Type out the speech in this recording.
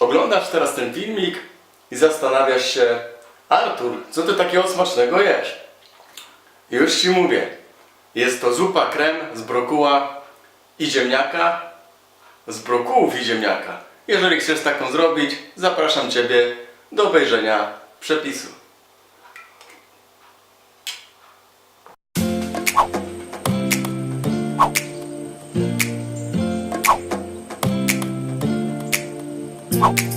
Oglądasz teraz ten filmik i zastanawiasz się, Artur, co ty takiego smacznego jesz? Już ci mówię, jest to zupa krem z brokuła i ziemniaka, z brokułów i ziemniaka. Jeżeli chcesz taką zrobić, zapraszam Ciebie do obejrzenia przepisu. Bye.